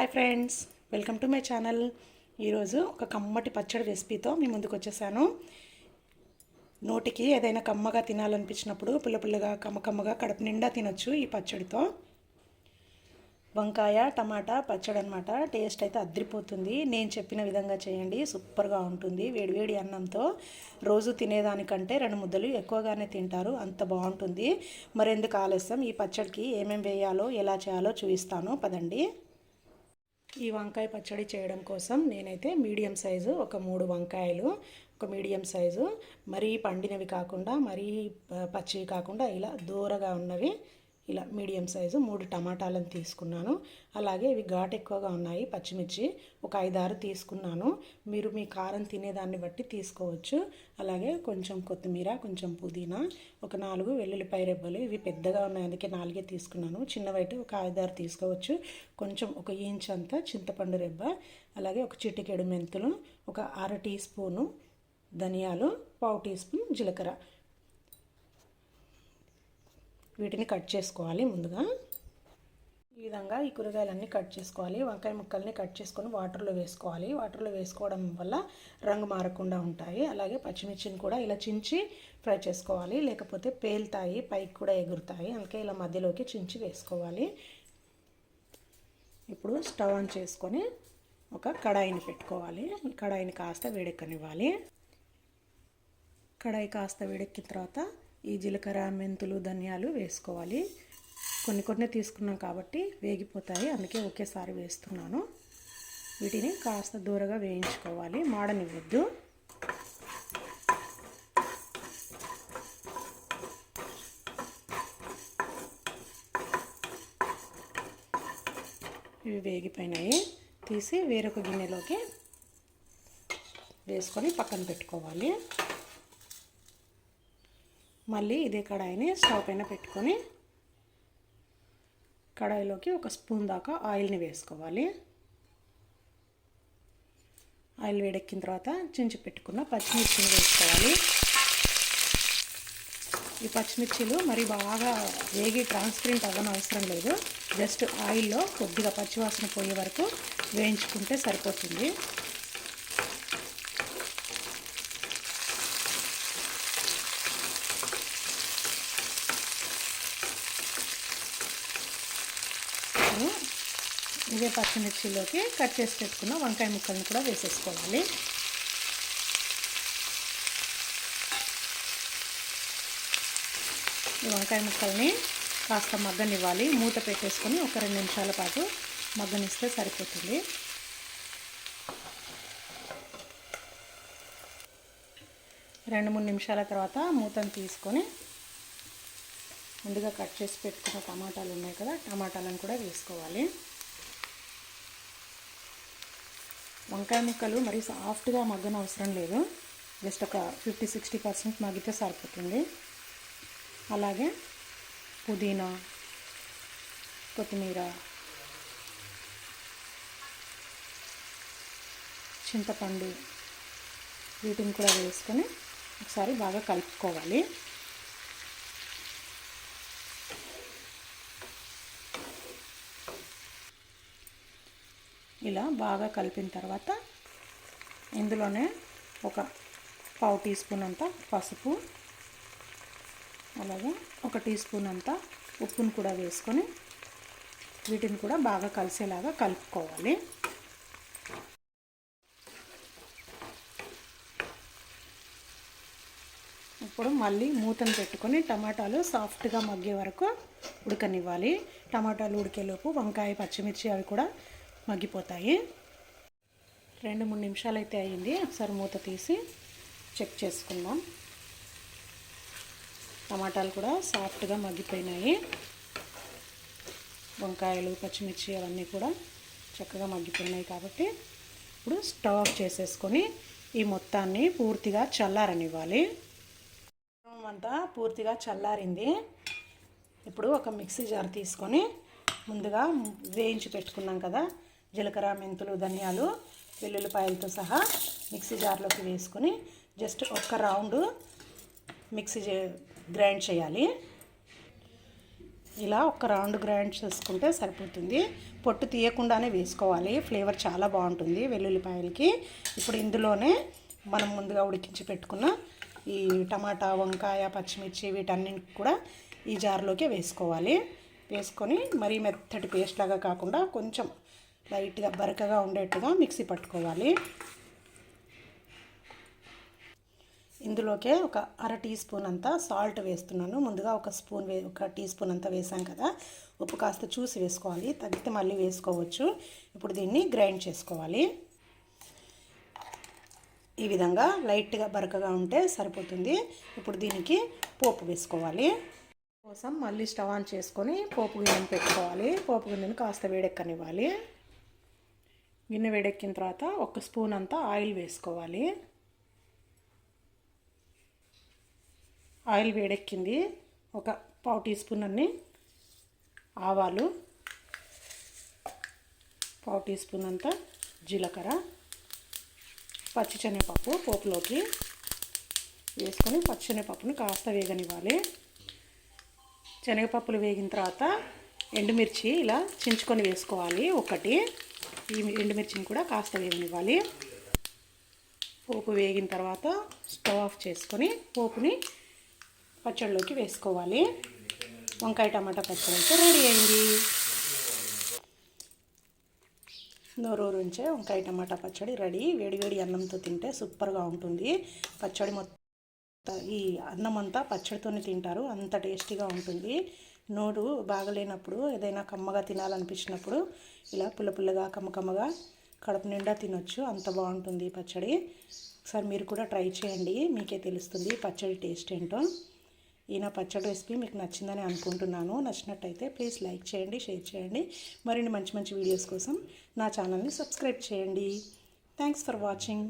Hi friends welcome to my channel. ఈరోజు ఒక కమ్మటి పచ్చడి రెసిపీతో మీ ముందుకు వచ్చేసాను. నోటికి ఏదైనా కమ్మగా తినాలనిపించినప్పుడు పుల్ల పుల్లగా కమ్మ కమ్మగా కడుపు నిండా తినొచ్చు ఈ పచ్చడితో. వంకాయ టమాటా పచ్చడి అనమాట టేస్ట్ అయితే అద్రిపోతుంది. నేను చెప్పిన విధంగా చేయండి. సూపర్గా ఉంటుంది. వేడివేడి అన్నంతో రోజు తినేదానికంటే రెండు ముద్దలు ఎక్కువగానే తింటారు. అంత బాగుంటుంది. మరెందుకు ఆలస్యం? ఈ పచ్చడికి ఏమేమి వేయాలో ఎలా చేయాలో చూపిస్తాను. పదండి. ఈ వంకాయ పచ్చడి చేయడం కోసం నేనైతే మీడియం సైజు ఒక మూడు వంకాయలు ఒక మీడియం సైజు మరీ పండినవి కాకుండా మరీ పచ్చివి కాకుండా ఇలా దూరగా ఉన్నవి ఇలా మీడియం సైజు మూడు టమాటాలను తీసుకున్నాను. అలాగే ఇవి ఘాటు ఎక్కువగా ఉన్నాయి పచ్చిమిర్చి ఒక ఐదారు తీసుకున్నాను. మీరు మీ కారం తినేదాన్ని బట్టి తీసుకోవచ్చు. అలాగే కొంచెం కొత్తిమీర కొంచెం పుదీనా ఒక నాలుగు వెల్లుల్లిపాయ రెబ్బలు ఇవి పెద్దగా ఉన్నాయి అందుకే నాలుగే తీసుకున్నాను. చిన్నవైతే ఒక ఐదారు తీసుకోవచ్చు. కొంచెం ఒక ఇంచ్ అంతా చింతపండు రెబ్బ అలాగే ఒక చిటికెడు మెంతులు ఒక అర టీ స్పూను ధనియాలు పావు టీ స్పూన్ జీలకర్ర. వీటిని కట్ చేసుకోవాలి ముందుగా. ఈ విధంగా ఈ కూరగాయలన్నీ కట్ చేసుకోవాలి. వంకాయ ముక్కల్ని కట్ చేసుకొని వాటర్లో వేసుకోవాలి. వాటర్లో వేసుకోవడం వల్ల రంగు మారకుండా ఉంటాయి. అలాగే పచ్చిమిర్చిని కూడా ఇలా చించి ఫ్రై చేసుకోవాలి. లేకపోతే పేలుతాయి పైకి కూడా ఎగురుతాయి. అందుకే ఇలా మధ్యలోకి చించి వేసుకోవాలి. ఇప్పుడు స్టవ్ ఆన్ చేసుకొని ఒక కడాయిని పెట్టుకోవాలి. ఈ కడాయిని కాస్త వేడెక్కనివ్వాలి. కడాయి కాస్త వేడెక్కిన తర్వాత ఈ జీలకర్ర మెంతులు ధనియాలు వేసుకోవాలి. కొన్ని కొన్ని తీసుకున్నాం కాబట్టి వేగిపోతాయి. అందుకే ఒకేసారి వేస్తున్నాను. వీటిని కాస్త దూరగా వేయించుకోవాలి. మాడనివ్వద్దు. ఇవి వేగిపోయినాయి. తీసి వేరొక గిన్నెలోకి వేసుకొని పక్కన పెట్టుకోవాలి. మళ్ళీ ఇదే కడాయిని స్టవ్ పైన పెట్టుకొని కడాయిలోకి ఒక స్పూన్ దాకా ఆయిల్ని వేసుకోవాలి. ఆయిల్ వేడెక్కిన తర్వాత చించి పెట్టుకున్న పచ్చిమిర్చిని వేసుకోవాలి. ఈ పచ్చిమిర్చిలు మరి బాగా వేగి ట్రాన్స్పరెంట్ అవ్వని అవసరం లేదు. జస్ట్ ఆయిల్లో కొద్దిగా పచ్చివాసన పోయే వరకు వేయించుకుంటే సరిపోతుంది. ఇదే పచ్చిమిర్చిలోకి కట్ చేసి పెట్టుకున్న వంకాయ ముక్కల్ని కూడా వేసేసుకోవాలి. ఈ వంకాయ ముక్కల్ని కాస్త మగ్గనివ్వాలి. మూత పెట్టేసుకొని ఒక రెండు నిమిషాల పాటు మగ్గనిస్తే సరిపోతుంది. రెండు మూడు నిమిషాల తర్వాత మూతను తీసుకొని ముందుగా కట్ చేసి పెట్టుకున్న టమాటాలు ఉన్నాయి కదా టమాటాలను కూడా వేసుకోవాలి. వంకాయ ముక్కలు మరీ సాఫ్ట్గా మగ్గన అవసరం లేదు. జస్ట్ ఒక ఫిఫ్టీ సిక్స్టీ పర్సెంట్ మగ్గితే సరిపోతుంది. అలాగే పుదీనా కొత్తిమీర చింతపండు వీటిని కూడా వేసుకొని ఒకసారి బాగా కలుపుకోవాలి. ఇలా బాగా కలిపిన తర్వాత ఇందులోనే ఒక పావు టీ స్పూన్ అంత పసుపు అలాగే ఒక టీ స్పూన్ అంత ఉప్పును కూడా వేసుకొని వీటిని కూడా బాగా కలిసేలాగా కలుపుకోవాలి. ఇప్పుడు మళ్ళీ మూతను పెట్టుకొని టమాటాలు సాఫ్ట్గా మగ్గే వరకు ఉడకనివ్వాలి. టమాటాలు ఉడికేలోపు వంకాయ పచ్చిమిర్చి అవి కూడా మగ్గిపోతాయి. రెండు మూడు నిమిషాలు అయితే అయ్యింది. ఒకసారి మూత తీసి చెక్ చేసుకుందాం. టమాటాలు కూడా సాఫ్ట్గా మగ్గిపోయినాయి. వంకాయలు పచ్చిమిర్చి అవన్నీ కూడా చక్కగా మగ్గిపోయినాయి కాబట్టి ఇప్పుడు స్టవ్ ఆఫ్ చేసేసుకొని ఈ మొత్తాన్ని పూర్తిగా చల్లారనివ్వాలి. అంతా పూర్తిగా చల్లారింది. ఇప్పుడు ఒక మిక్సీ జార్ తీసుకొని ముందుగా వేయించి పెట్టుకున్నాం కదా జీలకర్ర మెంతులు ధనియాలు వెల్లుల్లిపాయలతో సహా మిక్సీ జార్లోకి వేసుకొని జస్ట్ ఒక్క రౌండ్ మిక్సీ గ్రైండ్ చేయాలి. ఇలా ఒక రౌండ్ గ్రైండ్ చేసుకుంటే సరిపోతుంది. పొట్టు తీయకుండానే వేసుకోవాలి. ఫ్లేవర్ చాలా బాగుంటుంది వెల్లుల్లిపాయలకి. ఇప్పుడు ఇందులోనే మనం ముందుగా ఉడికించి పెట్టుకున్న ఈ టమాటా వంకాయ పచ్చిమిర్చి వీటన్నింటి కూడా ఈ జార్లోకి వేసుకోవాలి. వేసుకొని మరీ మెత్తటి పేస్ట్ లాగా కాకుండా కొంచెం లైట్గా బరకగా ఉండేట్టుగా మిక్సీ పట్టుకోవాలి. ఇందులోకే ఒక అర టీ స్పూన్ అంతా సాల్ట్ వేస్తున్నాను. ముందుగా ఒక స్పూన్ వే ఒక టీ స్పూన్ అంతా వేసాం కదా ఉప్పు కాస్త చూసి వేసుకోవాలి. తగ్గితే మళ్ళీ వేసుకోవచ్చు. ఇప్పుడు దీన్ని గ్రైండ్ చేసుకోవాలి. ఈ విధంగా లైట్గా బరకగా ఉంటే సరిపోతుంది. ఇప్పుడు దీనికి పోపు వేసుకోవాలి. కోసం మళ్ళీ స్టవ్ ఆన్ చేసుకొని పోపు గిన్నెను పెట్టుకోవాలి. పోపు గిన్నెను కాస్త వేడెక్కనివ్వాలి. గిన్నె వేడెక్కిన తర్వాత ఒక స్పూన్ అంతా ఆయిల్ వేసుకోవాలి. ఆయిల్ వేడెక్కింది. ఒక పావు టీ స్పూన్ అన్ని ఆవాలు పావు టీ స్పూన్ అంతా జీలకర్ర పచ్చిశనగపప్పు పోపులోకి వేసుకొని పచ్చిశనగపప్పుని కాస్త వేగనివ్వాలి. శనగపప్పులు వేగిన తర్వాత ఎండుమిర్చి ఇలా చించుకొని వేసుకోవాలి. ఒకటి ఈ ఎండుమిర్చిని కూడా కాస్త వేగనివ్వాలి. పోపు వేగిన తర్వాత స్టవ్ ఆఫ్ చేసుకొని పోపుని పచ్చడిలోకి వేసుకోవాలి. వంకాయ టమాటా పచ్చడి అయితే రెడీ అయింది. నోరూరుంచే వంకాయ టమాటా పచ్చడి రెడీ. వేడివేడి అన్నంతో తింటే సూపర్గా ఉంటుంది. పచ్చడి మొత్తం ఈ అన్నం అంతా పచ్చడితోనే తింటారు. అంత టేస్టీగా ఉంటుంది. నోరు బాగలేనప్పుడు ఏదైనా కమ్మగా తినాలనిపించినప్పుడు ఇలా పుల్ల పుల్లగా కమ్మకమ్మగా కడుపు నిండా తినొచ్చు. అంత బాగుంటుంది ఈ పచ్చడి. ఒకసారి మీరు కూడా ట్రై చేయండి. మీకే తెలుస్తుంది పచ్చడి టేస్ట్ ఏంటో. ఈ నా పచ్చడి రెసిపీ మీకు నచ్చిందని అనుకుంటున్నాను. నచ్చినట్టయితే ప్లీజ్ లైక్ చేయండి షేర్ చేయండి. మరిన్ని మంచి మంచి వీడియోస్ కోసం నా ఛానల్ని సబ్స్క్రైబ్ చేయండి. Thanks for watching.